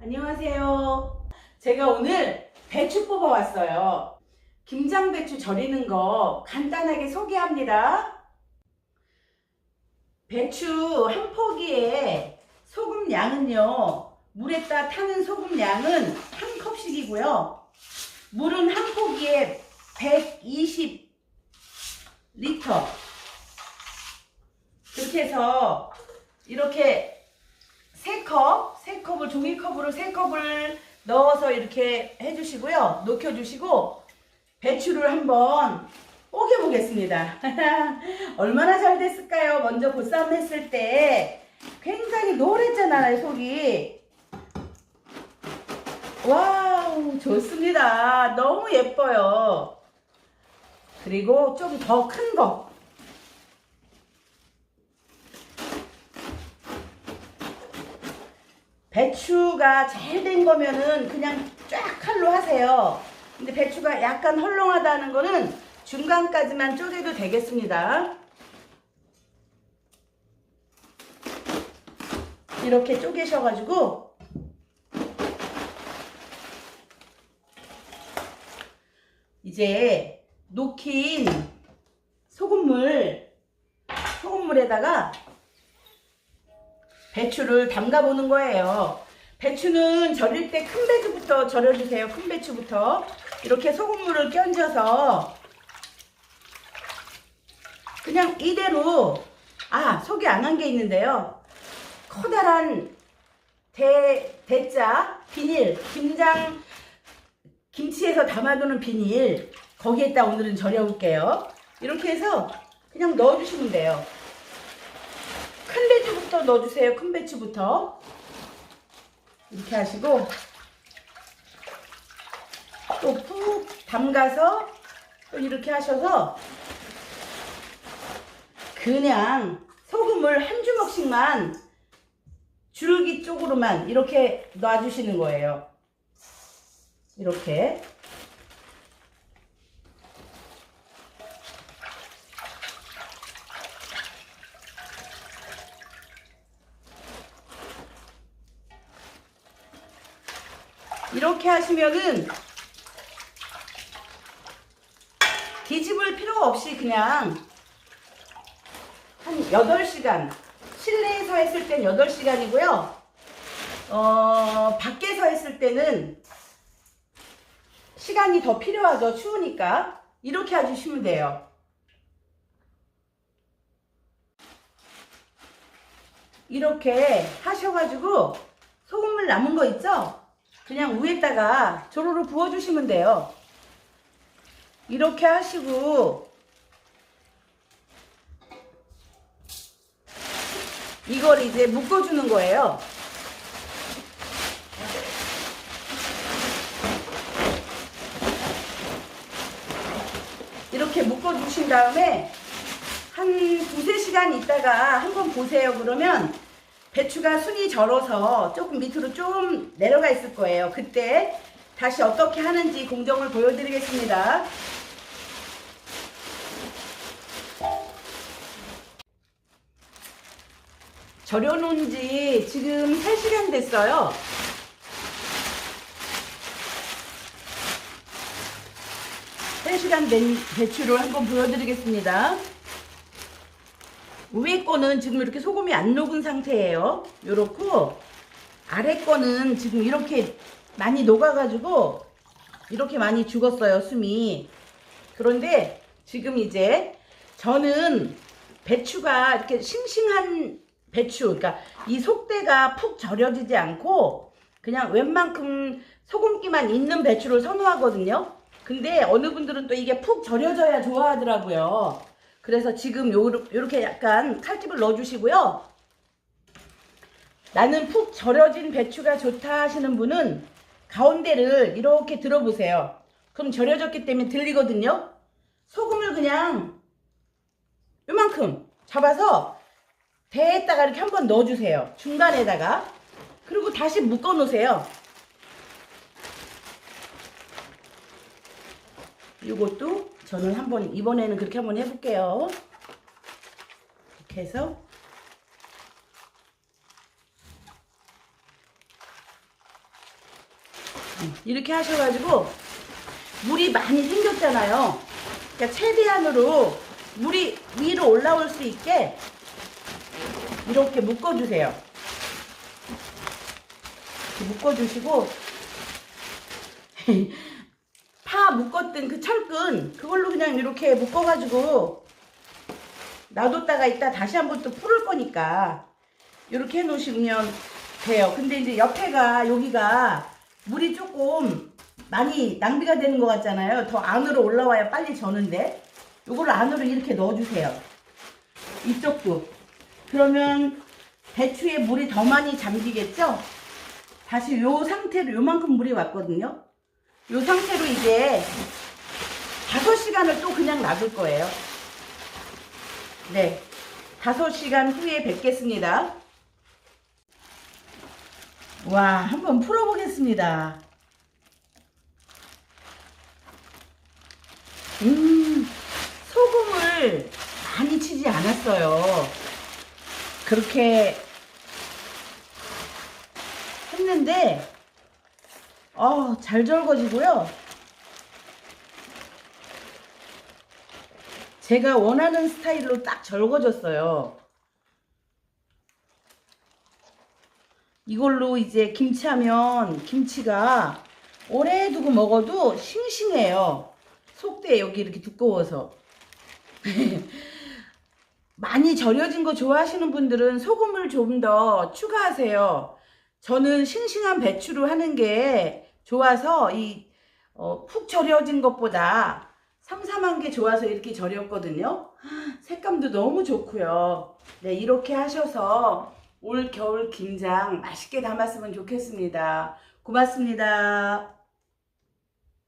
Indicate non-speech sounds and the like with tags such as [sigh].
안녕하세요. 제가 오늘 배추 뽑아왔어요. 김장배추 절이는 거 간단하게 소개합니다. 배추 한 포기에 소금 양은요. 물에다 타는 소금 양은 한 컵씩이고요. 물은 한 포기에 120 리터. 그렇게 해서 이렇게 세 컵, 세 컵을 종이컵으로 세 컵을 넣어서 이렇게 해주시고요. 녹여주시고 배추를 한번 뽀개 보겠습니다. [laughs] 얼마나 잘 됐을까요? 먼저 보쌈 했을 때 굉장히 노랬잖아요, 속이. 와우, 좋습니다. 너무 예뻐요. 그리고 좀 더 큰 거. 배추가 잘 된 거면은 그냥 쫙 칼로 하세요. 근데 배추가 약간 헐렁하다는 거는 중간까지만 쪼개도 되겠습니다. 이렇게 쪼개셔가지고 이제 녹인 소금물 소금물에다가 배추를 담가 보는 거예요. 배추는 절일 때 큰 배추부터 절여주세요. 큰 배추부터 이렇게 소금물을 끼얹어서 그냥 이대로 아 속이 안한 게 있는데요. 커다란 대 대자 비닐 김장 김치에서 담아두는 비닐 거기에다 오늘은 절여볼게요. 이렇게 해서 그냥 넣어주시면 돼요. 큰 배추부터 넣어주세요. 큰 배추부터 이렇게 하시고 또 푹 담가서 또 이렇게 하셔서 그냥 소금을 한 주먹씩만 줄기 쪽으로만 이렇게 놔주시는 거예요. 이렇게 이렇게 하시면은 뒤집을 필요 없이 그냥 한 8시간 실내에서 했을 땐 8시간이고요. 어, 밖에서 했을 때는 시간이 더 필요하죠. 추우니까. 이렇게 해주시면 돼요. 이렇게 하셔가지고 소금물 남은 거 있죠? 그냥 위에다가 조로로 부어주시면 돼요. 이렇게 하시고 이걸 이제 묶어주는 거예요. 이렇게 묶어주신 다음에 한 두세 시간 있다가 한번 보세요. 그러면 배추가 순이 절어서 조금 밑으로 좀 내려가 있을 거예요. 그때 다시 어떻게 하는지 공정을 보여드리겠습니다. 절여놓은 지 지금 3시간 됐어요. 세시간 된 배추를 한번 보여드리겠습니다. 위에 거는 지금 이렇게 소금이 안 녹은 상태예요. 요렇고 아래 거는 지금 이렇게 많이 녹아가지고 이렇게 많이 죽었어요 숨이. 그런데 지금 이제 저는 배추가 이렇게 싱싱한 배추, 그러니까 이 속대가 푹 절여지지 않고 그냥 웬만큼 소금기만 있는 배추를 선호하거든요. 근데 어느 분들은 또 이게 푹 절여져야 좋아하더라고요. 그래서 지금 요렇게 약간 칼집을 넣어주시고요. 나는 푹 절여진 배추가 좋다 하시는 분은 가운데를 이렇게 들어보세요. 그럼 절여졌기 때문에 들리거든요. 소금을 그냥 요만큼 잡아서 대에다가 이렇게 한번 넣어주세요. 중간에다가. 그리고 다시 묶어 놓으세요. 이것도 저는 한번 이번에는 그렇게 한번 해볼게요. 이렇게 해서 이렇게 하셔가지고 물이 많이 생겼잖아요. 그러니까 최대한으로 물이 위로 올라올 수 있게 이렇게 묶어주세요. 이렇게 묶어주시고 [laughs] 파 묶었던 그 철근 그걸로 그냥 이렇게 묶어가지고 놔뒀다가 이따 다시 한번 또 풀을 거니까 이렇게 해놓으시면 돼요. 근데 이제 옆에가 여기가 물이 조금 많이 낭비가 되는 것 같잖아요. 더 안으로 올라와야 빨리 저는데 이걸 안으로 이렇게 넣어주세요. 이쪽도 그러면 배추에 물이 더 많이 잠기겠죠? 다시 요 상태로 요만큼 물이 왔거든요. 요 상태로 이제 5시간을 또 그냥 놔둘 거예요. 네. 5시간 후에 뵙겠습니다. 와, 한번 풀어보겠습니다. 음, 소금을 많이 치지 않았어요. 그렇게 했는데, 어, 잘 절거지고요. 제가 원하는 스타일로 딱 절거졌어요. 이걸로 이제 김치하면 김치가 오래 두고 먹어도 싱싱해요. 속대 여기 이렇게 두꺼워서. [laughs] 많이 절여진 거 좋아하시는 분들은 소금을 좀 더 추가하세요. 저는 싱싱한 배추로 하는 게 좋아서 이 어, 푹 절여진 것보다 삼삼한 게 좋아서 이렇게 절였거든요. 색감도 너무 좋고요. 네, 이렇게 하셔서 올 겨울 김장 맛있게 담았으면 좋겠습니다. 고맙습니다.